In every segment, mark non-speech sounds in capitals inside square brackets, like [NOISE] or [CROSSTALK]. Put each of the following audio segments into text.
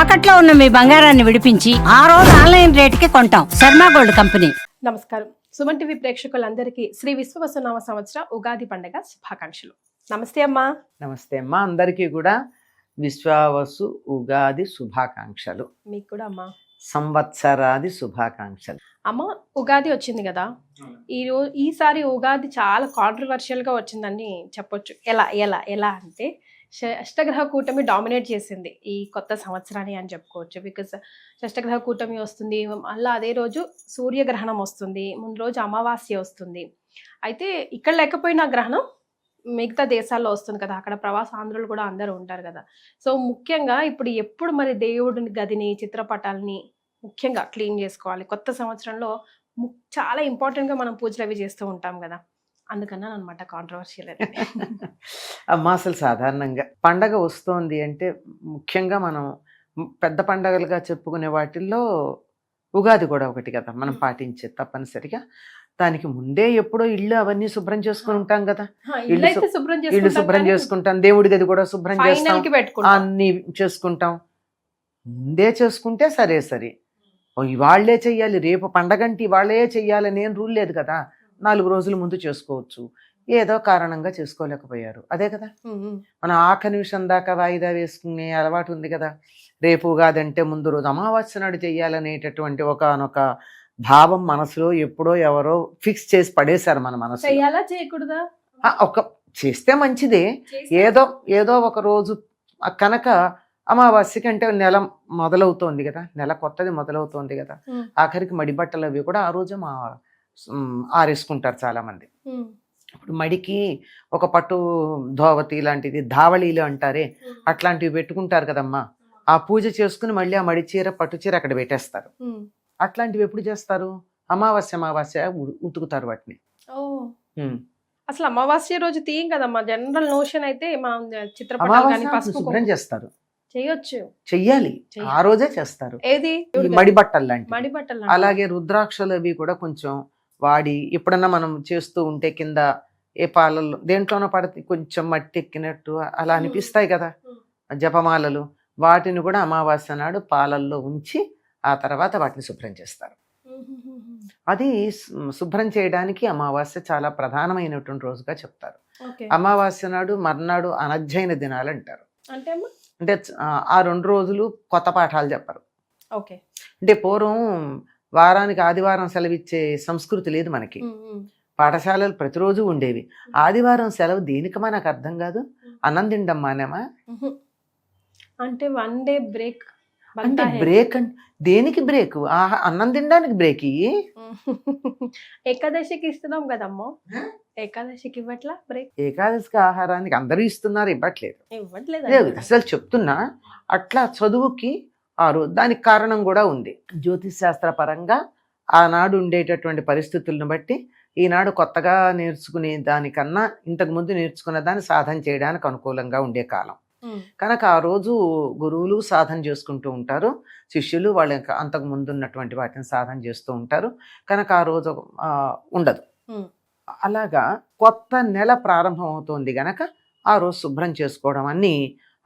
తాకట్లో ఉన్న మీ బంగారాన్ని విడిపించి ఆ రోజు ఆన్లైన్ రేటుకి కొంటాం. Sharma gold company. నమస్కారం. సుమన్ టీవీ ప్రేక్షకులందరికీ శ్రీ విశ్వవసునామ సంవత్సర ఉగాది పండుగ శుభాకాంక్షలు. నమస్తే అమ్మా. నమస్తే అమ్మా. అందరికీ కూడా విశ్వావసు ఉగాది శుభాకాంక్షలు. మీకు కూడా అమ్మా. సంవత్సరాది శుభాకాంక్షలు. అమ్మ ఉగాది వచ్చింది కదా? ఈ రో ఈసారి ఉగాది చాలా కాంట్రవర్షియల్గా వచ్చిందని చెప్పొచ్చు. ఎలా ఎలా ఎలా అంటే షష్టగ్రహ కూటమి డామినేట్ చేసింది ఈ కొత్త సంవత్సరాన్ని అని చెప్పుకోవచ్చు. బికాస్ షష్టగ్రహ కూటమి వస్తుంది మళ్ళీ అదే రోజు సూర్యగ్రహణం వస్తుంది ముందు రోజు అమావాస్య వస్తుంది. అయితే ఇక్కడ లేకపోయినా గ్రహణం మిగతా దేశాల్లో వస్తుంది కదా అక్కడ ప్రవాస ఆంధ్రులు కూడా అందరూ ఉంటారు కదా. సో ముఖ్యంగా ఇప్పుడు ఎప్పుడు మరి దేవుడిని గదిని చిత్రపటాలని ముఖ్యంగా క్లీన్ చేసుకోవాలి? కొత్త సంవత్సరంలో చాలా ఇంపార్టెంట్గా మనం పూజలు అవి చేస్తూ ఉంటాం కదా. అందుకన్నా అనమాట కాంట్రవర్షియల్ అమ్మా అసలు సాధారణంగా పండగ వస్తోంది అంటే ముఖ్యంగా మనం పెద్ద పండగలుగా చెప్పుకునే వాటిల్లో ఉగాది కూడా ఒకటి కదా మనం పాటించే తప్పనిసరిగా. దానికి ముందే ఎప్పుడో ఇల్లు అవన్నీ శుభ్రం చేసుకుని ఉంటాం కదా. ఇల్లు శుభ్రం ఇల్లు శుభ్రం చేసుకుంటాం దేవుడి గది కూడా శుభ్రం చేస్తాం అన్ని చేసుకుంటాం. ముందే చేసుకుంటే సరే సరే. ఇవాళ్ళే చెయ్యాలి రేపు పండగంటి ఇవాళ్ళే చెయ్యాలని ఏం రూల్ లేదు కదా. నాలుగు రోజుల ముందు చేసుకోవచ్చు. ఏదో కారణంగా చేసుకోలేకపోయారు. అదే కదా. మన ఆఖరి నిమిషం దాకా వాయిదా వేసుకునే అలవాటు ఉంది కదా? రేపు కాదంటే ముందు రోజు అమావాస్య నాడు చెయ్యాలనేటటువంటి ఒకనొక భావం మనసులో ఎప్పుడో ఎవరో ఫిక్స్ చేసి పడేశారు మన మనసు చేయకూడదా? ఒక చేస్తే మంచిదే. ఏదో ఏదో ఒక రోజు కనుక అమావాస్యకి అంటే నెల మొదలవుతోంది కదా? నెల కొత్తది మొదలవుతోంది కదా? ఆఖరికి మడి బట్టలు అవి కూడా ఆ రోజు మా ఆరేసుకుంటారు చాలా మంది ఉమ్, ఇప్పుడు మడికి ఒక పట్టు ధోవతి లాంటిది ధావళీలు అంటారే అట్లాంటివి పెట్టుకుంటారు కదమ్మా. ఆ పూజ చేసుకుని మళ్ళీ ఆ మడి చీర పట్టు చీర అక్కడ పెట్టేస్తారు. అట్లాంటివి ఎప్పుడు చేస్తారు? అమావాస్య అమావాస్య ఉతుకుతారు వాటిని. అసలు అమావాస్య రోజు తీయం కదమ్మా. జనరల్ నోషన్ అయితే చిత్రపటాలు శుభ్రం చేస్తారు. చేయొచ్చు. చెయ్యాలి. ఆ రోజే చేస్తారు. ఏది? మడి బట్టలు బట్టలు అలాగే రుద్రాక్షలు అవి కూడా కొంచెం వాడి ఎప్పుడన్నా మనం చేస్తూ ఉంటే కింద ఏ పాలల్లో దేంట్లోనో పడితే కొంచెం మట్టి ఎక్కినట్టు అలా. అనిపిస్తాయి కదా. జపమాలలు. వాటిని కూడా అమావాస్య నాడు పాలల్లో ఉంచి ఆ తర్వాత వాటిని శుభ్రం చేస్తారు. అది శుభ్రం చేయడానికి అమావాస్య చాలా ప్రధానమైనటువంటి రోజుగా చెప్తారు. అమావాస్య నాడు మర్నాడు అనధ్యయన దినాలు అంటారు. అంటే ఆ, రెండు రోజులు కొత్త పాఠాలు చెప్పరు. ఓకే. అంటే పూర్వం వారానికి ఆదివారం సెలవిచ్చే సంస్కృతి లేదు మనకి. పాఠశాలలు ప్రతిరోజు ఉండేవి. ఆదివారం సెలవు దేనికి మనకు అర్థం కాదు. అన్నం తిండం మానేమా. అంటే వన్ డే బ్రేక్ అంటే బ్రేక్ అంటే దేనికి బ్రేక్? అన్నం తినడానికి బ్రేక్? ఏకాదశికి ఇస్తున్నాం కదమ్మా. ఏకాదశికి ఇవ్వట్లా బ్రేక్? ఏకాదశికి ఆహారానికి అందరూ ఇస్తున్నారు ఇవ్వట్లేదు. ఇవ్వట్లేదు లేదు అసలు చెప్తున్నా అట్లా చదువుకి ఆ రోజు దానికి కారణం కూడా ఉంది. జ్యోతిష్ శాస్త్ర పరంగా ఆనాడు ఉండేటటువంటి పరిస్థితులను బట్టి ఈనాడు కొత్తగా నేర్చుకునే దానికన్నా ఇంతకు ముందు నేర్చుకున్న దాన్ని సాధన చేయడానికి అనుకూలంగా ఉండే కాలం. కనుక ఆ రోజు గురువులు సాధన చేసుకుంటూ ఉంటారు. శిష్యులు వాళ్ళ అంతకు ముందు ఉన్నటువంటి వాటిని సాధన చేస్తూ ఉంటారు. కనుక ఆ రోజు ఉండదు. అలాగా కొత్త నెల ప్రారంభం అవుతోంది గనక ఆ రోజు శుభ్రం చేసుకోవడం అన్ని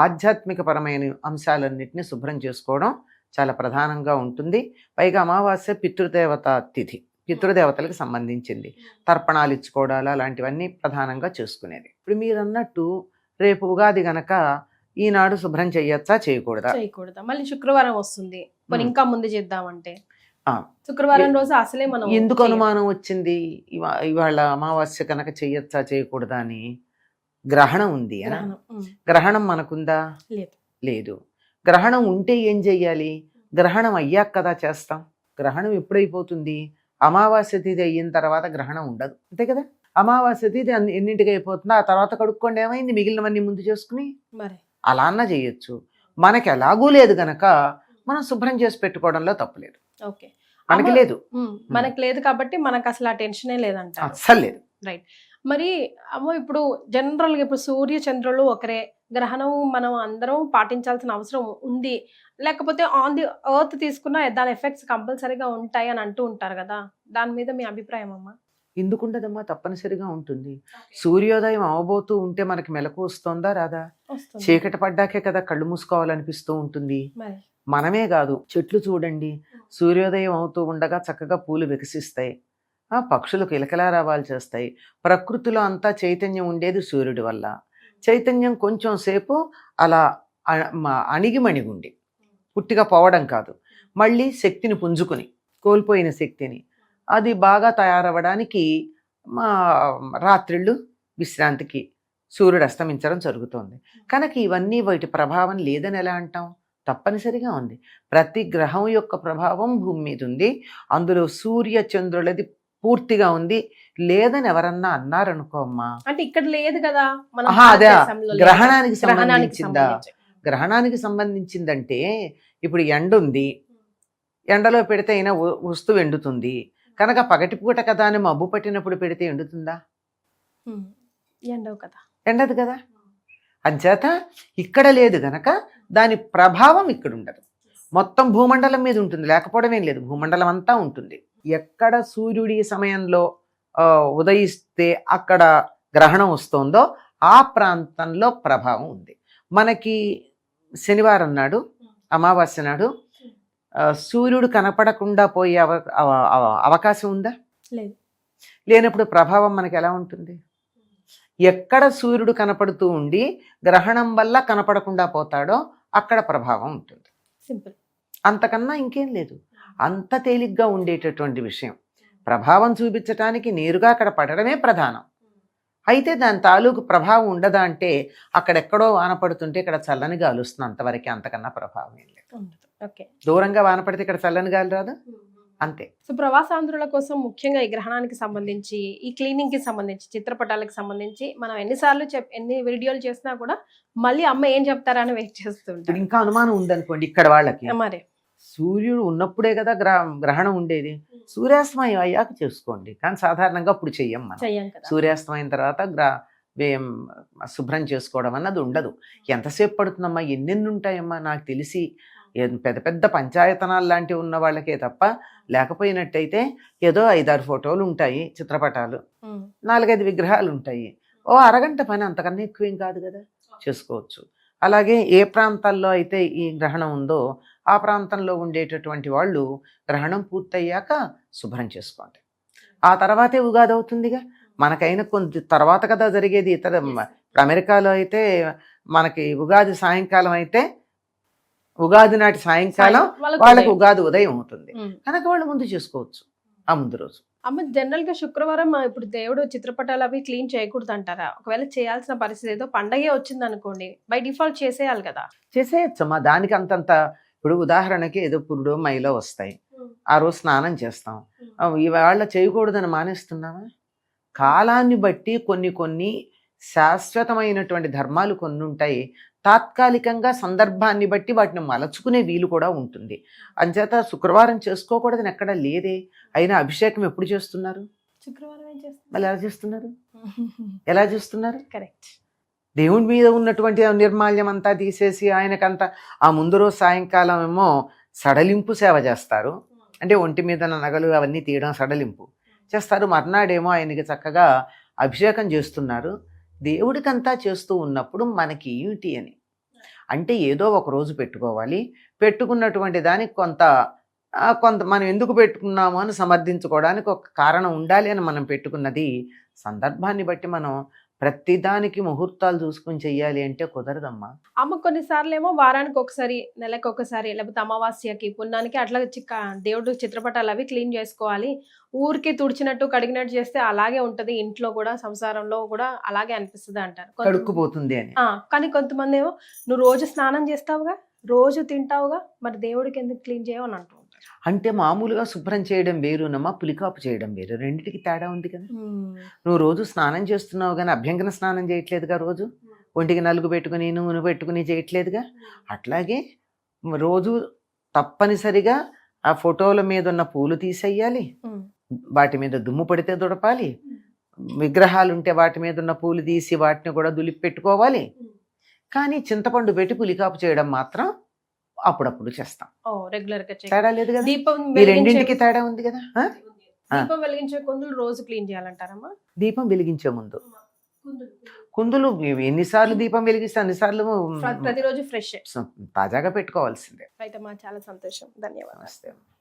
ఆధ్యాత్మిక పరమైన అంశాలన్నింటినీ శుభ్రం చేసుకోవడం చాలా ప్రధానంగా ఉంటుంది. పైగా అమావాస్య పితృదేవత తిథి పితృదేవతలకు సంబంధించింది. తర్పణాలు ఇచ్చుకోవడాలు అలాంటివన్నీ ప్రధానంగా చేసుకునేది. ఇప్పుడు మీరు అన్నట్టు రేపు ఉగాది గనక ఈనాడు శుభ్రం చేయొచ్చా చేయకూడదా? చేయకూడదా? మళ్ళీ శుక్రవారం వస్తుంది. మరి. ఇంకా ముందు చేద్దామంటే. శుక్రవారం రోజు అసలే మనం ఎందుకు. అనుమానం వచ్చింది? ఇవా- ఇవాళ అమావాస్య కనుక చేయొచ్చా చేయకూడదా అని. గ్రహణం ఉంది అనా? గ్రహణం. మనకుందా? లేదు. గ్రహణం ఉంటే ఏం చెయ్యాలి? గ్రహణం అయ్యాక కదా చేస్తాం. గ్రహణం ఎప్పుడైపోతుంది? అమావాస్య తిథి అయిన తర్వాత గ్రహణం ఉండదు. అంతే కదా? అమావాస్య తిథి ఎన్నింటికి అయిపోతుందో ఆ తర్వాత కడుక్కోండి ఏమైంది? మిగిలినవన్నీ ముందు చేసుకుని? మరి. అలా అన్నా చేయొచ్చు. మనకి ఎలాగూ లేదు గనక మనం శుభ్రం చేసి పెట్టుకోవడంలో తప్పులేదు ఓకే. మనకి లేదు. మనకు లేదు కాబట్టి మనకు అసలు ఆ టెన్షనే లేదంట అస్సలు లేదు. మరి అమ్మో ఇప్పుడు జనరల్గా ఇప్పుడు సూర్య చంద్రులు ఒకరే గ్రహణం మనం అందరం పాటించాల్సిన అవసరం ఉంది. లేకపోతే ఆన్ ది ఎర్త్ తీసుకున్న దాని ఎఫెక్ట్స్ కంపల్సరీగా ఉంటాయి అని అంటూ ఉంటారు కదా. దాని మీద మీ అభిప్రాయం అమ్మా? ఎందుకుండదమ్మా తప్పనిసరిగా ఉంటుంది. సూర్యోదయం అవబోతూ ఉంటే మనకి మెలకు వస్తుందా రాదా? చీకటి పడ్డాకే కదా కళ్ళు మూసుకోవాలనిపిస్తూ ఉంటుంది. మనమే కాదు చెట్లు చూడండి. సూర్యోదయం అవుతూ ఉండగా చక్కగా పూలు వికసిస్తాయి. పక్షులు కిలకిలారావాలు చేస్తాయి. ప్రకృతిలో అంతా చైతన్యం ఉండేది సూర్యుడి వల్ల. చైతన్యం కొంచెం సేపు అలా అణిగిమణిగుండి. పుట్టిగా పోవడం కాదు. మళ్ళీ శక్తిని పుంజుకుని కోల్పోయిన శక్తిని. అది బాగా తయారవ్వడానికి మా రాత్రిళ్ళు విశ్రాంతికి సూర్యుడు అస్తమించడం జరుగుతోంది. కనుక ఇవన్నీ వాటి ప్రభావం లేదని ఎలా అంటాం? తప్పనిసరిగా ఉంది. ప్రతి గ్రహం యొక్క ప్రభావం భూమి మీద ఉంది. అందులో సూర్య చంద్రులది పూర్తిగా ఉంది. లేదని ఎవరన్నా అన్నారనుకో అమ్మా. అంటే ఇక్కడ లేదు కదా అదే. గ్రహణానికి సంబంధించిందా? సంబంధించి. గ్రహణానికి సంబంధించిందంటే ఇప్పుడు ఎండ ఉంది. ఎండలో పెడితే అయినా వస్తువు ఎండుతుంది. కనుక పగటిపూట కదా అని మబ్బు పట్టినప్పుడు పెడితే ఎండుతుందా. ఎండవు కదా. ఎండదు కదా. అంచేత ఇక్కడ లేదు గనక దాని ప్రభావం ఇక్కడ ఉండదు మొత్తం భూమండలం మీద ఉంటుంది. లేకపోవడం ఏం లేదు. భూమండలం అంతా ఉంటుంది. ఎక్కడ సూర్యుడి సమయంలో ఉదయిస్తే అక్కడ గ్రహణం వస్తుందో ఆ ప్రాంతంలో ప్రభావం ఉంది. మనకి శనివారం నాడు అమావాస్య నాడు సూర్యుడు కనపడకుండా పోయే అవ- అవకాశం ఉందా? లేదు. లేనప్పుడు ప్రభావం మనకి ఎలా ఉంటుంది? ఎక్కడ సూర్యుడు కనపడుతూ ఉండి గ్రహణం వల్ల కనపడకుండా పోతాడో అక్కడ ప్రభావం ఉంటుంది. సింపుల్. అంతకన్నా ఇంకేం లేదు. అంత తేలిగ్గా ఉండేటటువంటి విషయం. ప్రభావం చూపించటానికి నేరుగా అక్కడ పడడమే ప్రధానం. అయితే దాని తాలూకు ప్రభావం ఉండదా అంటే అక్కడెక్కడో వాన పడుతుంటే ఇక్కడ చల్లని గాలి వస్తుంది అంతవరకు అంతకన్నా ప్రభావం ఏం లేదు. దూరంగా వాన పడితే ఇక్కడ చల్లని గాలి రాదు? అంతే. సో ప్రవాసాంధ్రుల కోసం ముఖ్యంగా ఈ గ్రహణానికి సంబంధించి ఈ క్లీనింగ్కి సంబంధించి చిత్రపటాలకు సంబంధించి మనం ఎన్నిసార్లు చెప్ ఎన్ని వీడియోలు చేసినా కూడా మళ్ళీ అమ్మ ఏం చెప్తారా అని వెయిట్ ఇప్పుడు చేస్తుంటాం ఇంకా అనుమానం ఉందనుకోండి ఇక్కడ వాళ్ళకి. మరి. సూర్యుడు ఉన్నప్పుడే కదా గ్ర గ్రహణం ఉండేది. సూర్యాస్తమయం అయ్యాక చేసుకోండి. కానీ సాధారణంగా అప్పుడు చెయ్యం మనం. సూర్యాస్తమయం తర్వాత గ్ర శుభ్రం చేసుకోవడం అన్నది ఉండదు. ఎంతసేపు పడుతుందమ్మా? ఎన్నెన్ని ఉంటాయమ్మా నాకు తెలిసి పెద్ద పెద్ద పంచాయతనాలు లాంటివి ఉన్న వాళ్ళకే తప్ప లేకపోయినట్టయితే ఏదో ఐదారు ఫోటోలు ఉంటాయి చిత్రపటాలు. నాలుగైదు విగ్రహాలు ఉంటాయి. ఓ అరగంట పని అంతకన్నా ఎక్కువేం కాదు కదా? చేసుకోవచ్చు. అలాగే ఏ ప్రాంతాల్లో అయితే ఈ గ్రహణం ఉందో ఆ ప్రాంతంలో ఉండేటటువంటి వాళ్ళు గ్రహణం పూర్తయ్యాక శుభ్రం చేసుకోండి ఆ తర్వాతే ఉగాది అవుతుందిగా. మనకైనా కొంత తర్వాత కదా జరిగేది. ఇతర ఇప్పుడు అమెరికాలో అయితే మనకి ఉగాది సాయంకాలం అయితే ఉగాది నాటి సాయంకాలం వాళ్ళకు. ఉగాది ఉదయం అవుతుంది. ఉమ్. కనుక వాళ్ళు ముందు చేసుకోవచ్చు. ఆ ముందు రోజు. అమ్మ జనరల్గా శుక్రవారం ఇప్పుడు దేవుడు చిత్రపటాలు అవి క్లీన్ చేయకూడదు అంటారా ఒకవేళ చేయాల్సిన పరిస్థితి ఏదో పండగే వచ్చింది అనుకోండి బై డిఫాల్ట్ చేసేయాలి కదా. చేసేయచ్చమ్మా. దానికి అంతంత ఇప్పుడు ఉదాహరణకి ఏదో పురుడు మైలో వస్తాయి. ఆ రోజు స్నానం చేస్తాం. ఇవాళ చేయకూడదని మానేస్తున్నామా కాలాన్ని బట్టి కొన్ని కొన్ని శాశ్వతమైనటువంటి ధర్మాలు కొన్ని ఉంటాయి. తాత్కాలికంగా సందర్భాన్ని బట్టి వాటిని మలచుకునే వీలు కూడా ఉంటుంది. అంచేత శుక్రవారం చేసుకోకూడదని ఎక్కడ లేదే. అయినా అభిషేకం ఎప్పుడు చేస్తున్నారు? శుక్రవారం ఎలా చేస్తున్నారు? [LAUGHS] ఎలా చేస్తున్నారు? కరెక్ట్. దేవుడి మీద ఉన్నటువంటి నిర్మాల్యం అంతా తీసేసి ఆయనకంతా ఆ ముందు రోజు సాయంకాలం ఏమో సడలింపు సేవ చేస్తారు. అంటే ఒంటి మీద నగలు అవన్నీ తీయడం సడలింపు చేస్తారు. మర్నాడేమో ఆయనకి చక్కగా అభిషేకం చేస్తున్నారు. దేవుడికంతా చేస్తూ ఉన్నప్పుడు మనకి ఏమిటి అని. అంటే ఏదో ఒక రోజు పెట్టుకోవాలి. పెట్టుకున్నటువంటి దానికి కొంత కొంత మనం ఎందుకు పెట్టుకున్నాము అని సమర్థించుకోవడానికి ఒక కారణం ఉండాలి అని మనం పెట్టుకున్నది సందర్భాన్ని బట్టి మనం ప్రతిదానికి ముహూర్తాలు చూసుకుని చెయ్యాలి అంటే కుదరదమ్మా. అమ్మ కొన్నిసార్లు ఏమో వారానికి ఒకసారి నెలకు ఒకసారి లేకపోతే అమావాస్యకి పున్నానికి అట్లా చిక్క దేవుడు చిత్రపటాలు అవి క్లీన్ చేసుకోవాలి. ఊరికి తుడిచినట్టు కడిగినట్టు చేస్తే అలాగే ఉంటది. ఇంట్లో కూడా సంసారంలో కూడా అలాగే అనిపిస్తుంది అంటారు. కడుక్కుపోతుంది అని. కానీ కొంతమంది ఏమో నువ్వు రోజు స్నానం చేస్తావుగా? రోజు తింటావుగా? మరి దేవుడికి ఎందుకు క్లీన్ చేయవు? అని అంటూ ఉంటారు అంటే మామూలుగా శుభ్రం చేయడం వేరునమ్మా పులికాపు చేయడం వేరు. రెండిటికి తేడా ఉంది కదా? నువ్వు రోజు స్నానం చేస్తున్నావు కానీ అభ్యంగన స్నానం చేయట్లేదుగా రోజు? ఒంటికి నలుగు పెట్టుకుని నూనె పెట్టుకుని చేయట్లేదుగా? అట్లాగే రోజు తప్పనిసరిగా ఆ ఫోటోల మీద ఉన్న పూలు తీసేయాలి. వాటి మీద దుమ్ము పడితే దుడపాలి. విగ్రహాలు ఉంటే వాటి మీద ఉన్న పూలు తీసి వాటిని కూడా దులిపి పెట్టుకోవాలి. కానీ చింతపండు పెట్టి పులికాపు చేయడం మాత్రం అప్పుడప్పుడు చేస్తాం. తేడా లేదు కదా? దీపం ఈ రెండింటికి తేడా ఉంది కదా. దీపం వెలిగించే కొందులు రోజు క్లీన్ చేయాలంటారమ్మా? దీపం వెలిగించే ముందు. కుందులు. ఎన్నిసార్లు దీపం వెలిగిస్తే అన్నిసార్లు ప్రతిరోజు ఫ్రెష్. తాజాగా పెట్టుకోవాల్సిందే. అయితే మా చాలా సంతోషం. ధన్యవాదాలు.